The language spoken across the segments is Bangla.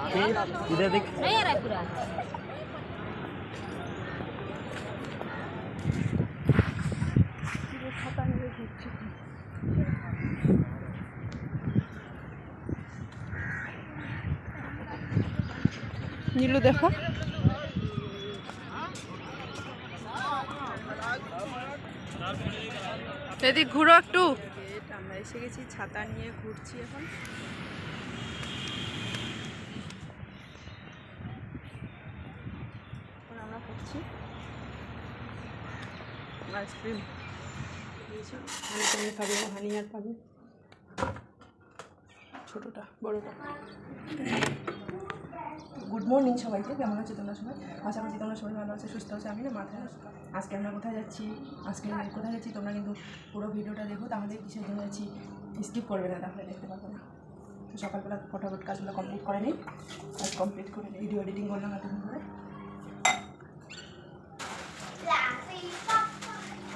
इधर देख नहीं आ रहा है पूरा নীলু দেখো এদিক ঘুরো একটু আমরা এসে গেছি ছাতা নিয়ে ঘুরছি এখন এখন আইসক্রিম। তুমি খাবে হানি আর পাবে ছোটোটা বড়োটা। গুড মর্নিং সবাইকে কেমন আছে তোমরা সবাই? আশা করছি তোমরা সবাই ভালো আছে সুস্থ আছে আমি না মাথায় আজকে আমরা কোথায় যাচ্ছি? আজকে আমি কোথায় যাচ্ছি? তোমরা কিন্তু পুরো ভিডিওটা দেখো তাহলে কিসের জন্য যাচ্ছি? স্কিপ করবে না তাহলে দেখতে পারব না। তো সকালবেলা ফটাফট কাজগুলো কমপ্লিট করে নিই। কাজ কমপ্লিট করে ভিডিও এডিটিং করলাম এতদিন করে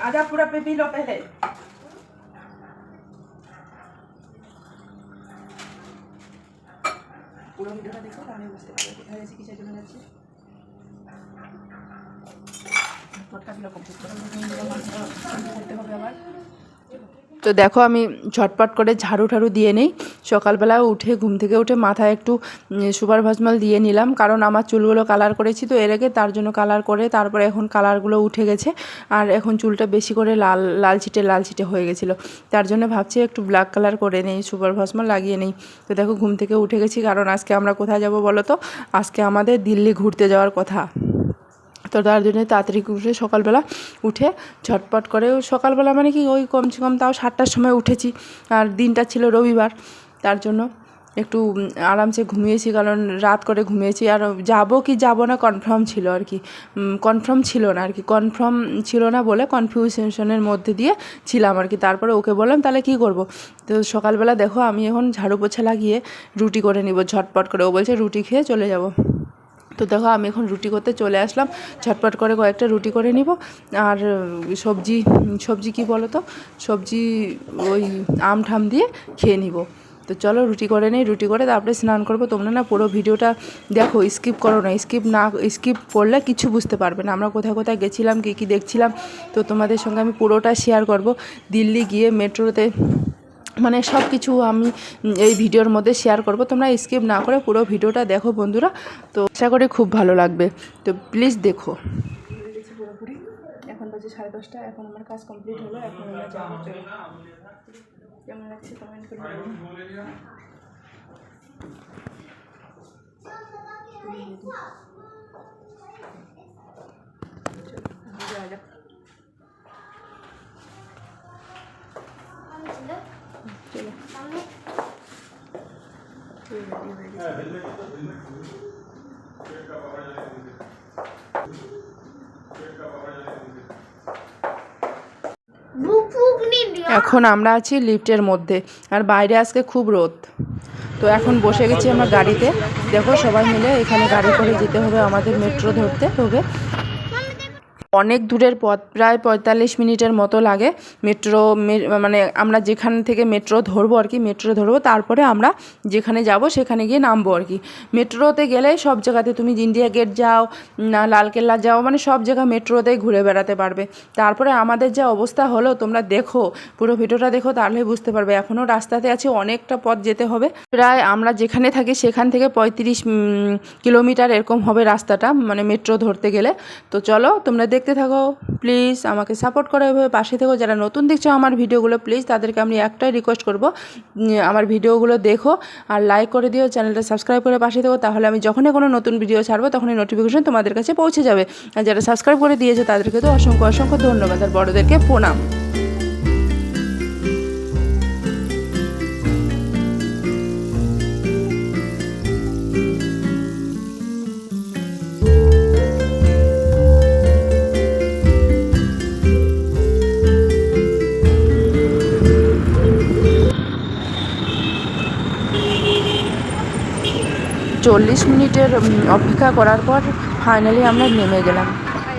आजा पूरा पे पी लो पहले পুরো ভিডিওটা দেখো তাহলে বুঝতে পারবে কোথায় গেছি কিসের জন্য যাচ্ছি পটকাগুলো কমপ্লিট করে করতে হবে আবার তো দেখো আমি ঝটপট করে ঝাড়ু ঠাড়ু দিয়ে নেই। সকালবেলা উঠে ঘুম থেকে উঠে মাথায় একটু সুপার ভাজমাল দিয়ে নিলাম। কারণ আমার চুলগুলো কালার করেছি তো এর আগে তার জন্য কালার করে তারপরে এখন কালারগুলো উঠে গেছে। আর এখন চুলটা বেশি করে লাল লাল ছিটে লাল ছিটে হয়ে গেছিল। তার জন্য ভাবছি একটু ব্ল্যাক কালার করে নেই, সুপার ভাজমাল লাগিয়ে নেই। তো দেখো ঘুম থেকে উঠে গেছি। কারণ আজকে আমরা কোথায় যাব বলো তো? আজকে আমাদের দিল্লি ঘুরতে যাওয়ার কথা। তো তার জন্য তাড়াতাড়ি উঠে সকালবেলা উঠে ঝটপট করে সকালবেলা মানে কি ওই কমসে কম তাও সাতটার সময় উঠেছি। আর দিনটা ছিল রবিবার, তার জন্য একটু আরামসে ঘুমিয়েছি কারণ রাত করে ঘুমিয়েছি। আর যাব কি যাব না কনফার্ম ছিল আর কি। কনফার্ম ছিল না আর কি। কনফার্ম ছিল না বলে কনফিউশনের মধ্যে দিয়ে ছিলাম আর কি। তারপরে ওকে বললাম, তাহলে কি করব? তো সকালবেলা দেখো আমি এখন ঝাড়ু পোছা লাগিয়ে রুটি করে নিব ঝটপট করে। ও বলছে, রুটি খেয়ে চলে যাব। তো দেখো আমি এখন রুটি করতে চলে আসলাম। ঝটপট করে কয়েকটা রুটি করে নিব। আর সবজি সবজি কি বলো তো সবজি ওই আম ঠাম দিয়ে খেয়ে নিব। তো চলো রুটি করে নিই, রুটি করে তারপরে স্নান করব। তোমরা না পুরো ভিডিওটা দেখো স্কিপ করো না স্কিপ না স্কিপ করলে কিছু বুঝতে পারবে না। আমরা কোথায় কোথায় গেছিলাম, কী কী দেখছিলাম, তো তোমাদের সঙ্গে আমি পুরোটা শেয়ার করব। দিল্লি গিয়ে মেট্রোতে মানে সব কিছু আমি এই ভিডিওর মধ্যে শেয়ার করব। তোমরা স্কিপ না করে পুরো ভিডিওটা দেখো বন্ধুরা। তো আশা করি খুব ভালো লাগবে। তো প্লিজ দেখো। এখন বাজে সাড়ে দশটা, এখন আমার কাজ কমপ্লিট হলো, এখন আমরা কেমন লাগছে কমেন্ট করে যাওয়া যাক। এখন আমরা আছি লিফটের মধ্যে, আর বাইরে আজকে খুব রোদ। তো এখন বসে গেছি আমরা গাড়িতে। দেখো সবাই মিলে এখানে গাড়ি করে যেতে হবে আমাদের মেট্রো ধরতে হবে। অনেক দূরের পথ, প্রায় পঁয়তাল্লিশ মিনিটের মতো লাগে মেট্রো মানে আমরা যেখান থেকে মেট্রো ধরবো আর কি, মেট্রো ধরবো, তারপরে আমরা যেখানে যাব সেখানে গিয়ে নামবো আর কি। মেট্রোতে গেলে সব জায়গাতে তুমি ইন্ডিয়া গেট যাও, না লালকেল্লা যাও মানে সব জায়গা মেট্রোতে ঘুরে বেড়াতে পারবে। তারপরে আমাদের যা অবস্থা হলো, তোমরা দেখো, পুরো ভিডিওটা দেখো, তাহলে বুঝতে পারবে। এখনও রাস্তাতে আছে, অনেকটা পথ যেতে হবে। প্রায় আমরা যেখানে থাকি, সেখান থেকে পঁয়ত্রিশ কিলোমিটার এরকম হবে রাস্তাটা মানে মেট্রো ধরতে গেলে। তো চলো, তোমরা দেখতে থাকো। প্লিজ আমাকে সাপোর্ট করো এভাবে পাশে থেকো। যারা নতুন দেখছ আমার ভিডিওগুলো, প্লিজ তাদেরকে আমি একটাই রিকোয়েস্ট করব আমার ভিডিওগুলো দেখো আর লাইক করে দিও, চ্যানেলটা সাবস্ক্রাইব করে পাশে থেকো। তাহলে আমি যখনই কোনো নতুন ভিডিও ছাড়বো, তখনই নোটিফিকেশন তোমাদের কাছে পৌঁছে যাবে। আর যারা সাবস্ক্রাইব করে দিয়েছ, তাদেরকে তো অসংখ্য অসংখ্য ধন্যবাদ। আর বড়োদেরকে প্রণাম। চল্লিশ মিনিটের অপেক্ষা করার পর ফাইনালি আমরা নেমে গেলাম।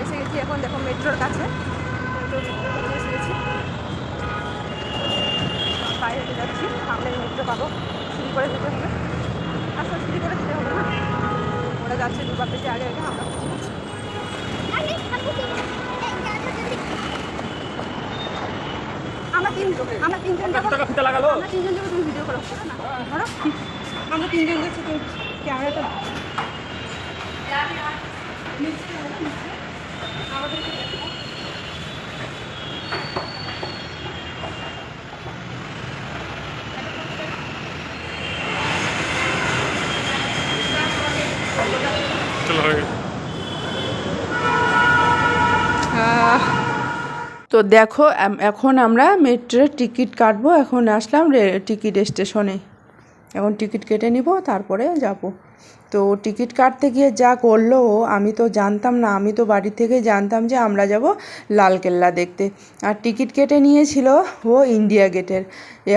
এসে গেছি এখন দেখো মেট্রোর কাছে গেছি হেঁটে যাচ্ছি মেট্রো পাবো করে। আস্তে করে আগে আমরা। আমরা তিন আমরা তিনজন আমরা তিনজন তুমি ভিডিও করো। আমরা তিনজন তুমি ক্যামেরাটা তো দেখো এখন আমরা মেট্রোর টিকিট কাটবো। এখন আসলাম টিকিট স্টেশনে। এখন টিকিট কেটে নিব তারপরে যাব। তো টিকিট কাটতে গিয়ে যা করল আমি তো জানতাম না, আমি তো বাড়ি থেকে জানতাম যে আমরা যাব লালকেল্লা দেখতে। আর টিকিট কেটে নিয়েছিল ও ইন্ডিয়া গেটের।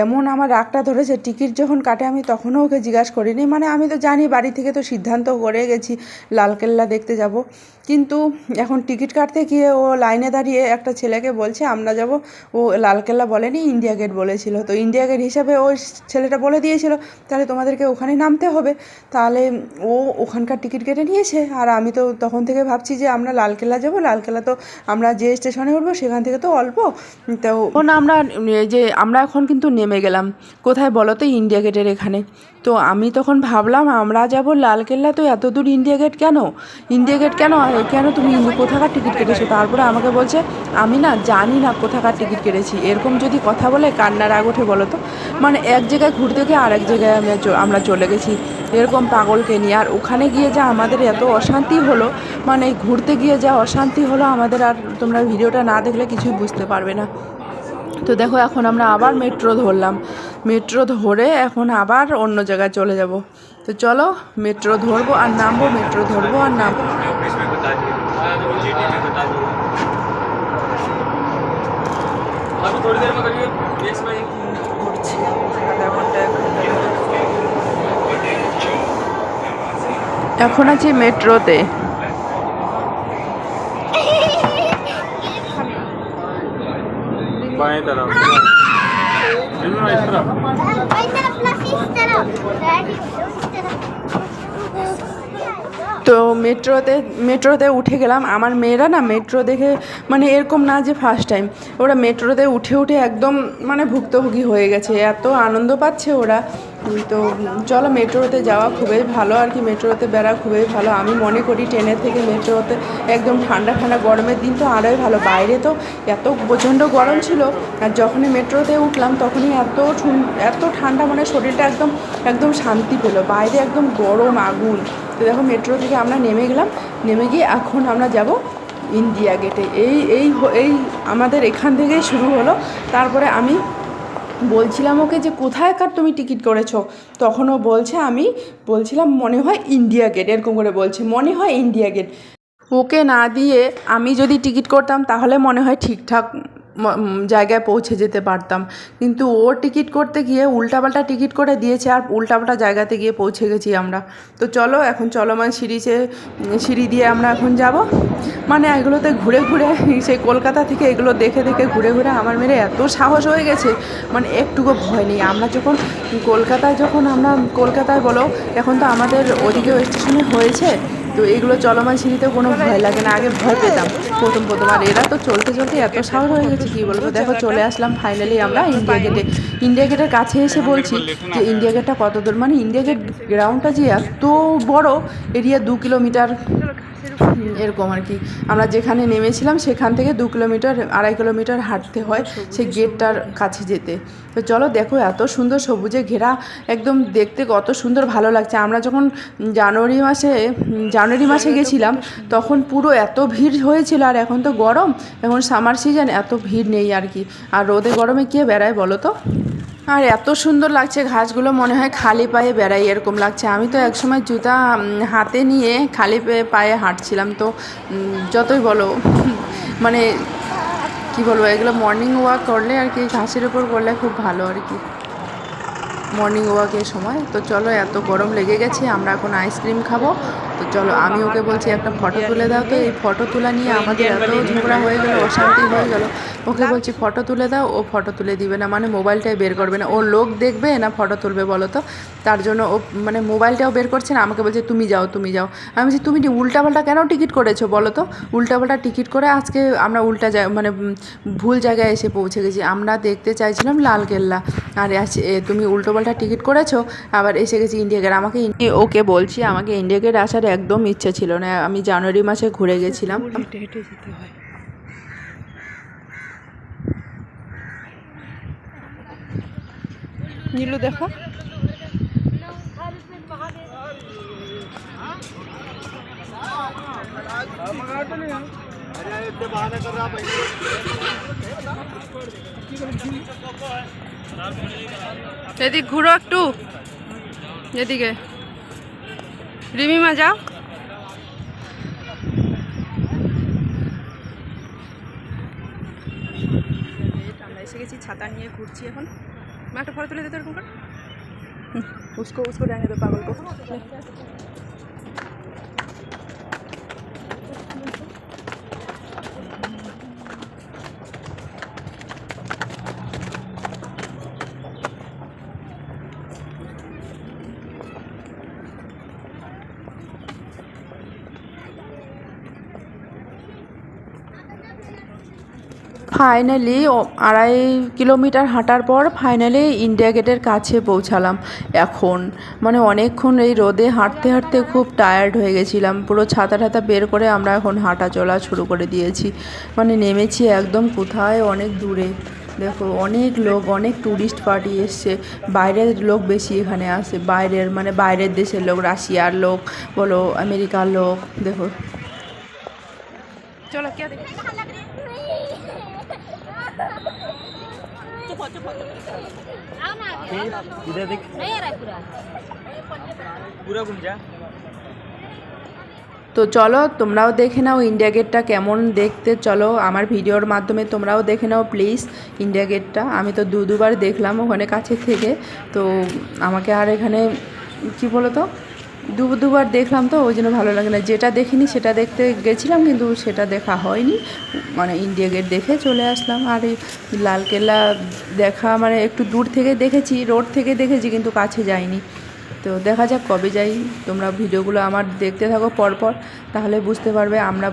এমন আমার রাগটা ধরেছে, টিকিট যখন কাটে আমি তখনও ওকে জিজ্ঞাসা করিনি। মানে আমি তো জানি বাড়ি থেকে তো সিদ্ধান্ত করে গেছি লালকেল্লা দেখতে যাব। কিন্তু এখন টিকিট কাটতে গিয়ে ও লাইনে দাঁড়িয়ে একটা ছেলেকে বলছে, আমরা যাব। ও লালকেল্লা বলেনি, ইন্ডিয়া গেট বলেছিল। তো ইন্ডিয়া গেট হিসাবে ওই ছেলেটা বলে দিয়েছিল, তাহলে তোমাদেরকে ওখানে নামতে হবে। তাহলে ও ওখানকার টিকিট কেটে নিয়েছে। আর আমি তো তখন থেকে ভাবছি যে আমরা লালকেল্লা যাব। লালকেল্লা তো আমরা যে স্টেশনে উঠবো সেখান থেকে তো অল্প। তো না, আমরা যে আমরা এখন কিন্তু নেমে গেলাম। কোথায় বলো তো ইন্ডিয়া গেটের এখানে। তো আমি তখন ভাবলাম, আমরা যাব লালকেল্লা? তো এত দূর ইন্ডিয়া গেট কেন? ইন্ডিয়া গেট কেন? কেন তুমি কোথাকার টিকিট কেটেছো? তারপরে আমাকে বলছে, আমি না জানি না কোথাকার টিকিট কেটেছি। এরকম যদি কথা বলে, কান্নার আগ ওঠে বলো তো? মানে এক জায়গায় ঘুরতে গিয়ে আরেক জায়গায় আমরা চ- আমরা চলে গেছি। এরকম পাগলকে নিয়ে আর ওখানে গিয়ে যা আমাদের এত অশান্তি হলো মানে ঘুরতে গিয়ে যা অশান্তি হলো আমাদের আর তোমরা ভিডিওটা না দেখলে কিছুই বুঝতে পারবে না তো দেখো এখন আমরা আবার মেট্রো ধরলাম মেট্রো ধরে এখন আবার অন্য জায়গায় চলে যাব তো চলো মেট্রো ধরবো আর নামবো মেট্রো ধরবো আর নামবো इसमें बता दिए जीटी में बता दिए अभी थोड़ी देर में करिए नेक्स्ट में এখন আছি মেট্রোতে बाएं तरफ इस तरफ তো মেট্রোতে মেট্রোতে উঠে গেলাম আমার মেয়েরা না মেট্রো দেখে মানে এরকম না যে ফার্স্ট টাইম ওরা মেট্রোতে উঠে উঠে একদম মানে ভুক্তভোগী হয়ে গেছে এত আনন্দ পাচ্ছে ওরা উম, তো, চলো মেট্রোতে যাওয়া খুবই ভালো আর কি। মেট্রোতে বেড়া খুবই ভালো। আমি মনে করি ট্রেনের থেকে মেট্রোতে একদম ঠান্ডা ঠান্ডা গরমের দিন তো আরোই ভালো। বাইরে তো এত প্রচণ্ড গরম ছিল আর যখনই মেট্রোতে উঠলাম তখনই এত এত ঠান্ডা মানে শরীরটা একদম একদম শান্তি পেল। বাইরে একদম গরম আগুন। তো দেখো মেট্রো থেকে আমরা নেমে গেলাম। নেমে গিয়ে এখন আমরা যাব ইন্ডিয়া গেটে। এই এই এই আমাদের এখান থেকেই শুরু হলো। তারপরে আমি বলছিলাম ওকে যে, কোথায়কার তুমি টিকিট করেছ? তখনও বলছে, আমি বলছিলাম মনে হয় ইন্ডিয়া গেট, এরকম করে বলছে, মনে হয় ইন্ডিয়া গেট। ওকে না দিয়ে আমি যদি টিকিট করতাম, তাহলে মনে হয় ঠিকঠাক জায়গায় পৌঁছে যেতে পারতাম। কিন্তু ও টিকিট করতে গিয়ে উল্টাপাল্টা টিকিট করে দিয়েছে আর উল্টাপাল্টা জায়গাতে গিয়ে পৌঁছে গেছি আমরা। তো চলো, এখন চলমান সিঁড়িতে সিঁড়ি দিয়ে আমরা এখন যাব। মানে এগুলোতে ঘুরে ঘুরে, সেই কলকাতা থেকে এগুলো দেখে দেখে ঘুরে ঘুরে আমার মেরে এত সাহস হয়ে গেছে। মানে একটুকু ভয় নেই। আমরা যখন কলকাতায়, যখন আমরা কলকাতায় বলো, এখন তো আমাদের ওদিকেও স্টেশনে হয়েছে। তো এগুলো চলমান সিঁড়িতে কোনো ভয় লাগে না, আগে ভয় পেতাম প্রথম প্রথম। আর এরা তো চলতে চলতে এত সাহস হয়ে গেছে, কী বলব? দেখো, চলে আসলাম ফাইনালি আমরা ইন্ডিয়া গেটে ইন্ডিয়া গেটের কাছে এসে বলছি যে ইন্ডিয়া গেটটা কত দূর? মানে ইন্ডিয়া গেট গ্রাউন্ডটা যে এত বড়, এরিয়া দু কিলোমিটার এরকম আর কি। আমরা যেখানে নেমেছিলাম সেখান থেকে দু কিলোমিটার আড়াই কিলোমিটার হাঁটতে হয় সেই গেটটার কাছে যেতে। তো চলো দেখো এত সুন্দর সবুজে ঘেরা একদম দেখতে কত সুন্দর ভালো লাগছে। আমরা যখন জানুয়ারি মাসে জানুয়ারি মাসে গেছিলাম তখন পুরো এত ভিড় হয়েছিল আর এখন তো গরম। এখন সামার সিজন এত ভিড় নেই আর কি। আর রোদে গরমে কে বেড়ায় বলো তো? আর এত সুন্দর লাগছে, ঘাসগুলো মনে হয় খালি পায়ে বেড়াই এরকম লাগছে। আমি তো একসময় জুতা হাতে নিয়ে খালি পায়ে পায়ে হাঁটছিলাম, তো যতই বলো মানে কি বলব, এগুলো মর্নিং ওয়াক করলে আর কি, ঘাসের উপর করলে খুব ভালো আর কি। মর্নিং ওয়াকের সময়। তো চলো, এত গরম লেগে গেছে, আমরা এখন আইসক্রিম খাব। তো চলো আমি ওকে বলছি একটা ফটো তুলে দাও তো। এই ফটো তোলা নিয়ে আমাদের এত ঝগড়া হয়ে গেল অশান্তি হয়ে গেল। ওকে বলছি ফটো তুলে দাও ও ফটো তুলে দিবে না। মানে মোবাইলটাই বের করবে না। ও লোক দেখবে না ফটো তুলবে বলো তো? তার জন্য ও মানে মোবাইলটাও বের করছে না। আমাকে বলছে তুমি যাও তুমি যাও। আমি বলছি তুমি উল্টাপাল্টা কেন টিকিট করেছ বলো তো? উল্টাপাল্টা টিকিট করে আজকে আমরা উল্টা জায় মানে ভুল জায়গায় এসে পৌঁছে গেছি। আমরা দেখতে চাইছিলাম লালকেল্লা আর আজ- তুমি উল্টোপাল্টা টিকিট করেছ আবার এসে গেছি ইন্ডিয়া গেট। আমাকে ওকে বলছি আমাকে ইন্ডিয়া গেট আসার একদম ইচ্ছে ছিল না। আমি জানুয়ারি মাসে ঘুরে গেছিলাম। হয় নীলু, দেখো। এদিক ঘুরো একটু। এদিকে। রিমিমা, যাও। আমরা এসে গেছি, ছাতা নিয়ে ঘুরছি এখন। মা, একটা ফটো তুলে দিতে এরকম করে। উস্কো, উসকো ডাইনে তো পাগল কো ফাইনালি আড়াই কিলোমিটার হাঁটার পর ফাইনালি ইন্ডিয়া গেটের কাছে পৌঁছালাম। এখন মানে অনেকক্ষণ এই রোদে হাঁটতে হাঁটতে খুব টায়ার্ড হয়ে গেছিলাম। পুরো ছাতা ঠাতা বের করে আমরা এখন হাঁটা চলা শুরু করে দিয়েছি। মানে নেমেছি একদম কোথায়? অনেক দূরে। দেখো, অনেক লোক, অনেক ট্যুরিস্ট পার্টি এসছে। বাইরের লোক বেশি এখানে আসে। বাইরের মানে বাইরের দেশের লোক, রাশিয়ার লোক, বলো, আমেরিকার লোক, দেখো। চলো, কে इधर देख पूरा घूम जा তো চলো তোমরাও দেখে নাও ইন্ডিয়া গেটটা কেমন দেখতে চলো আমার ভিডিওর মাধ্যমে তোমরাও দেখে নাও প্লিজ ইন্ডিয়া গেটটা আমি তো দু দুবার দেখলাম ওখানে কাছে থেকে তো আমাকে আর এখানে কি বলো তো দু দুবার দেখলাম তো, ওই জন্য ভালো লাগে না। যেটা দেখিনি সেটা দেখতে গেছিলাম, কিন্তু সেটা দেখা হয়নি। মানে ইন্ডিয়া গেট দেখে চলে আসলাম। আর এই লালকেল্লা দেখা মানে একটু দূর থেকে দেখেছি, রোড থেকে দেখেছি, কিন্তু কাছে যাইনি। তো দেখা যাক কবে যাই। তোমরা ভিডিওগুলো আমার দেখতে থাকো পরপর, তাহলে বুঝতে পারবে আমরা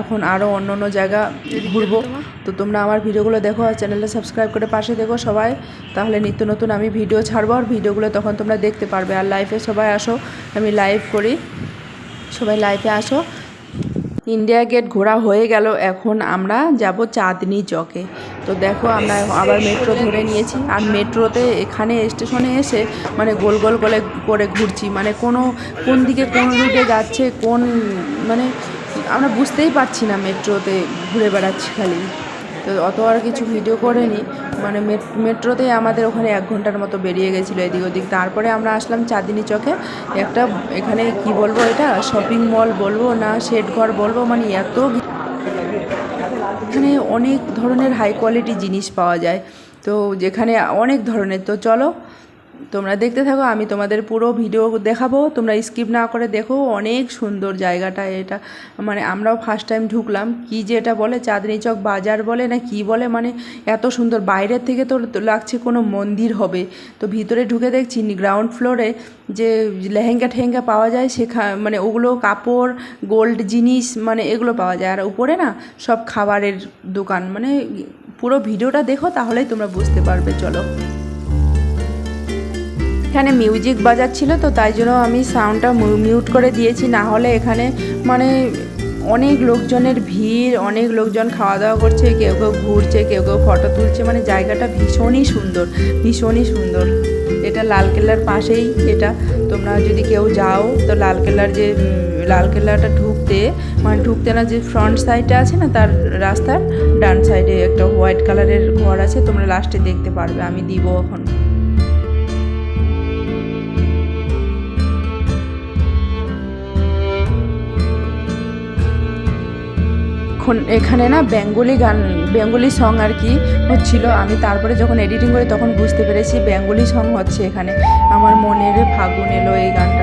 এখন আরও অন্য অন্য জায়গা ঘুরবো। তো তোমরা আমার ভিডিওগুলো দেখো আর চ্যানেলটা সাবস্ক্রাইব করে পাশে দেখো সবাই। তাহলে নিত্য নতুন আমি ভিডিও ছাড়বো আর ভিডিওগুলো তখন তোমরা দেখতে পারবে। আর লাইফে সবাই আসো আমি লাইভ করি। সবাই লাইফে আসো। ইন্ডিয়া গেট ঘোরা হয়ে গেল। এখন আমরা যাব চাঁদনি চকে। তো দেখো আমরা আবার মেট্রো ধরে নিয়েছি। আর মেট্রোতে এখানে স্টেশনে এসে মানে গোল গোল করে করে ঘুরছি। মানে কোনো কোন দিকে কোন রুটে যাচ্ছে কোন মানে আমরা বুঝতেই পারছি না মেট্রোতে ঘুরে বেড়াচ্ছি খালি। তো অত আর কিছু ভিডিও করেনি। মানে মেট- মেট্রোতে আমাদের ওখানে এক ঘণ্টার মতো বেরিয়ে গেছিল এদিক ওদিক। তারপরে আমরা আসলাম চাঁদিনী চকে। একটা এখানে কি বলব এটা? শপিং মল বলব না শেড ঘর বলব মানে এত এখানে অনেক ধরনের হাই কোয়ালিটি জিনিস পাওয়া যায়। তো যেখানে অনেক ধরনের। তো চলো তোমরা দেখতে থাকো, আমি তোমাদের পুরো ভিডিও দেখাবো। তোমরা স্কিপ না করে দেখো, অনেক সুন্দর জায়গাটা এটা। মানে আমরাও ফার্স্ট টাইম ঢুকলাম, কি যে এটা বলে, চাঁদনি চক বাজার বলে না কি বলে মানে এত সুন্দর। বাইরের থেকে তো লাগছে কোনো মন্দির হবে। তো ভিতরে ঢুকে দেখছি গ্রাউন্ড ফ্লোরে যে লেহেঙ্গা ঠেহেঙ্গা পাওয়া যায়, সেখা মানে ওগুলো কাপড় গোল্ড জিনিস মানে এগুলো পাওয়া যায়। আর উপরে না সব খাবারের দোকান। মানে পুরো ভিডিওটা দেখো, তাহলেই তোমরা বুঝতে পারবে, চলো। এখানে মিউজিক বাজাচ্ছিল, তো তাই জন্য আমি সাউন্ডটা মিউট করে দিয়েছি। না হলে এখানে মানে অনেক লোকজনের ভিড়, অনেক লোকজন খাওয়া দাওয়া করছে, কেউ কেউ ঘুরছে, কেউ কেউ ফটো তুলছে। মানে জায়গাটা ভীষণই সুন্দর ভীষণই সুন্দর। এটা লালকেল্লার পাশেই এটা। তোমরা যদি কেউ যাও, তো লালকেল্লার যে লালকেল্লাটা ঢুকতে মানে ঢুকতে না যে ফ্রন্ট সাইডটা আছে না, তার রাস্তার ডান সাইডে একটা হোয়াইট কালারের ঘর আছে, তোমরা লাস্টে দেখতে পারবে। আমি দিব এখন। এখন এখানে না বেঙ্গলি গান, বেঙ্গলি সং আর কি হচ্ছিল, আমি তারপরে যখন এডিটিং করি তখন বুঝতে পেরেছি বেঙ্গলি সং হচ্ছে এখানে। আমার মনের ফাগুন এলো এই গানটা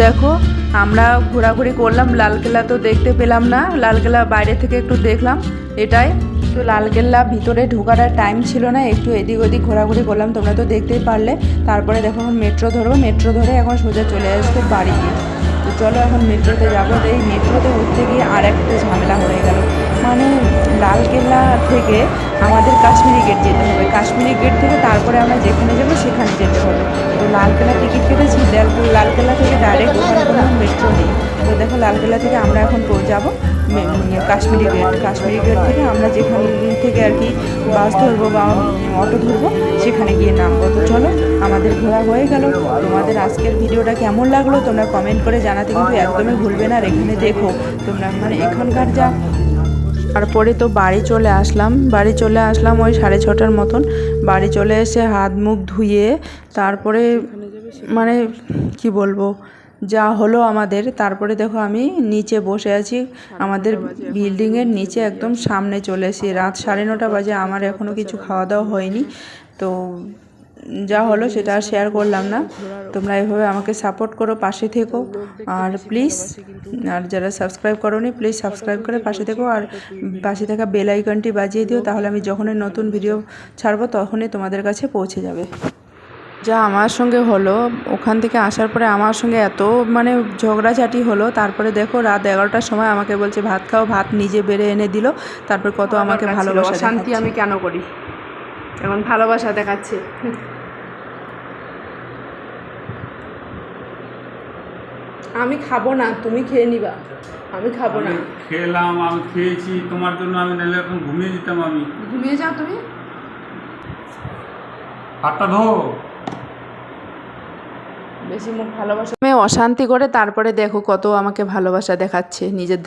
দেখো, আমরা ঘোরাঘুরি করলাম, লালকেল্লা তো দেখতে পেলাম না। লালকেল্লা বাইরে থেকে একটু দেখলাম, এটাই। তো লালকেল্লা ভিতরে ঢোকার টাইম ছিল না, একটু এদিক ওদিক ঘোরাঘুরি করলাম, তোমরা তো দেখতেই পারলে। তারপরে দেখো এখন মেট্রো ধরবো মেট্রো ধরে এখন সোজা চলে আসব বাড়িতে তো চলো এখন মেট্রোতে যাব এই মেট্রোতে উঠতে গিয়ে আর একটা ঝামেলা হয়ে গেল। মানে লালকেল্লা থেকে আমাদের কাশ্মীরি গেট যেতে হবে। কাশ্মীরি গেট থেকে তারপরে আমরা যেখানে যাব সেখানে যেতে হবে। তো লালকেল্লা টিকিট কেটেছি লাল- লালকেল্লা থেকে ডাইরেক্ট ওখানে কোনো মেট্রো নেই। তো দেখো লালকেল্লা থেকে আমরা এখন যাব কাশ্মীরি গেট কাশ্মীরি গেট থেকে আমরা যেখান থেকে আর কি বাস ধরবো বা অটো ধরবো, সেখানে গিয়ে নামবো। তো চলো, আমাদের ঘোরা হয়ে গেল। তোমাদের আজকের ভিডিওটা কেমন লাগল তোমরা কমেন্ট করে জানাতে কিন্তু একদমই ভুলবে না। আর এখানে দেখো তোমরা মানে এখানকার যা তারপরে তো বাড়ি চলে আসলাম। বাড়ি চলে আসলাম ওই সাড়ে ছটার মতন। বাড়ি চলে এসে হাত মুখ ধুয়ে তারপরে মানে কি বলব, যা হলো আমাদের। তারপরে দেখো আমি নিচে বসে আছি। আমাদের বিল্ডিংয়ের নিচে একদম সামনে চলে এসেছি। রাত সাড়ে নটা বাজে, আমার এখনও কিছু খাওয়া দাওয়া হয়নি। তো যা হলো সেটা আর শেয়ার করলাম না। তোমরা এভাবে আমাকে সাপোর্ট করো পাশে থেকো। আর প্লিজ আর যারা সাবস্ক্রাইব করোনি প্লিজ সাবস্ক্রাইব করে পাশে থেকো। আর পাশে থাকা বেল আইকনটি বাজিয়ে দিও তাহলে আমি যখনই নতুন ভিডিও ছাড়বো তখনই তোমাদের কাছে পৌঁছে যাবে। যা আমার সঙ্গে হলো ওখান থেকে আসার পরে আমার সঙ্গে এত মানে ঝগড়াঝাটি হলো। তারপরে দেখো রাত এগারোটার সময় আমাকে বলছে ভাত খাও ভাত নিজে বেড়ে এনে দিল। তারপর কত আমাকে ভালোবাসা শান্তি আমি কেন করি? এখন ভালোবাসা দেখাচ্ছে। আমি খাব না তুমি খেয়ে নিবা। আমি খাব না। খেলাম আমি খেয়েছি তোমার জন্য আমি নাহলে এখন ঘুমিয়ে যেতাম আমি। ঘুমিয়ে যাও তুমি। হাতটা ধো। বেশি মুখ ভালোবাসা। আমি অশান্তি করে তারপরে দেখো কত আমাকে ভালোবাসা দেখাচ্ছে নিজের